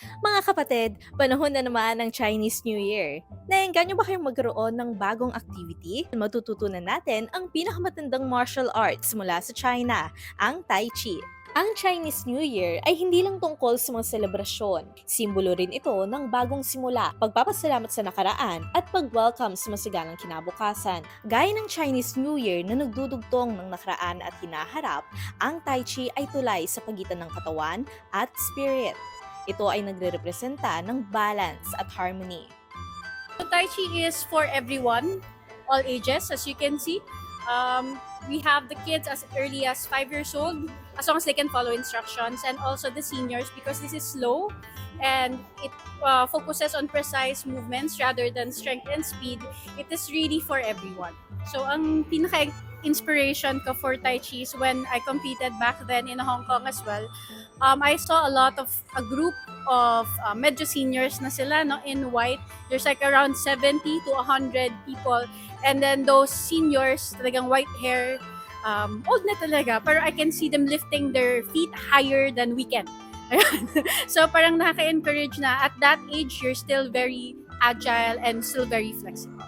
Mga kapatid, panahon na naman ng Chinese New Year. Naengganyo ba kayong magkaroon ng bagong activity? Matututunan natin ang pinakamatandang martial arts mula sa China, ang Tai Chi. Ang Chinese New Year ay hindi lang tungkol sa mga selebrasyon. Simbolo rin ito ng bagong simula, pagpapasalamat sa nakaraan at pag-welcome sa masiganang kinabukasan. Gaya ng Chinese New Year na nagdudugtong ng nakaraan at hinaharap, ang Tai Chi ay tulay sa pagitan ng katawan at spirit. Ito ay nagre-representa ng balance at harmony. So Tai Chi is for everyone, all ages, as you can see. Um, we have the kids as early as five years old, as long as they can follow instructions, and also the seniors because this is slow and it uh, focuses on precise movements rather than strength and speed. It is really for everyone. So ang pinaka inspiration ko for Tai Chi when I competed back then in Hong Kong as well. Um, I saw a lot of a group of uh, medyo seniors na sila no in white. There's like around 70 to 100 people. And then those seniors talagang white hair um, old na talaga pero I can see them lifting their feet higher than we can. So parang nakaka-encourage na at that age you're still very agile and still very flexible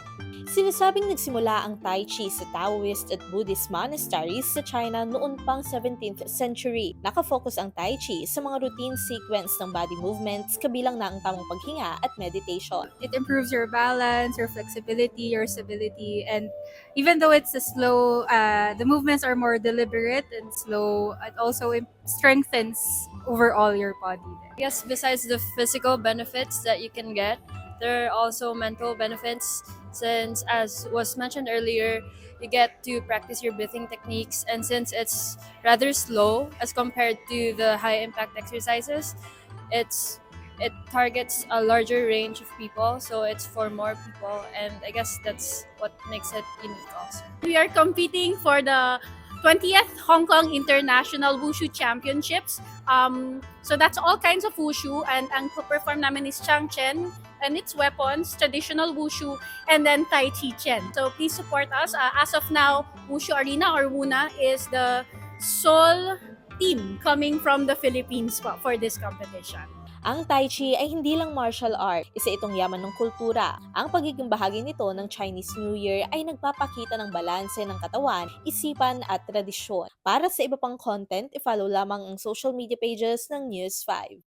Sinasabing nagsimula ang Tai Chi sa Taoist at Buddhist monasteries sa China noon pang 17th century. Nakafocus ang Tai Chi sa mga routine sequence ng body movements kabilang na ang tamang paghinga at meditation. it improves your balance, your flexibility, your stability, and even though it's a slow, uh, the movements are more deliberate and slow. It also strengthens overall your body. Yes, besides the physical benefits that you can get, there are also mental benefits since as was mentioned earlier, you get to practice your breathing techniques and since it's rather slow as compared to the high impact exercises, it's it targets a larger range of people, so it's for more people and I guess that's what makes it unique also. we are competing for the 20th Hong Kong International Wushu Championships. Um, so that's all kinds of wushu and ang perform namin is Chang Chen and its weapons, traditional wushu, and then Tai Chi Chen. So please support us. Uh, as of now, Wushu Arena or Wuna is the sole team coming from the Philippines for this competition. Ang Tai Chi ay hindi lang martial art, isa itong yaman ng kultura. Ang pagiging bahagi nito ng Chinese New Year ay nagpapakita ng balanse ng katawan, isipan at tradisyon. Para sa iba pang content, i-follow lamang ang social media pages ng News 5.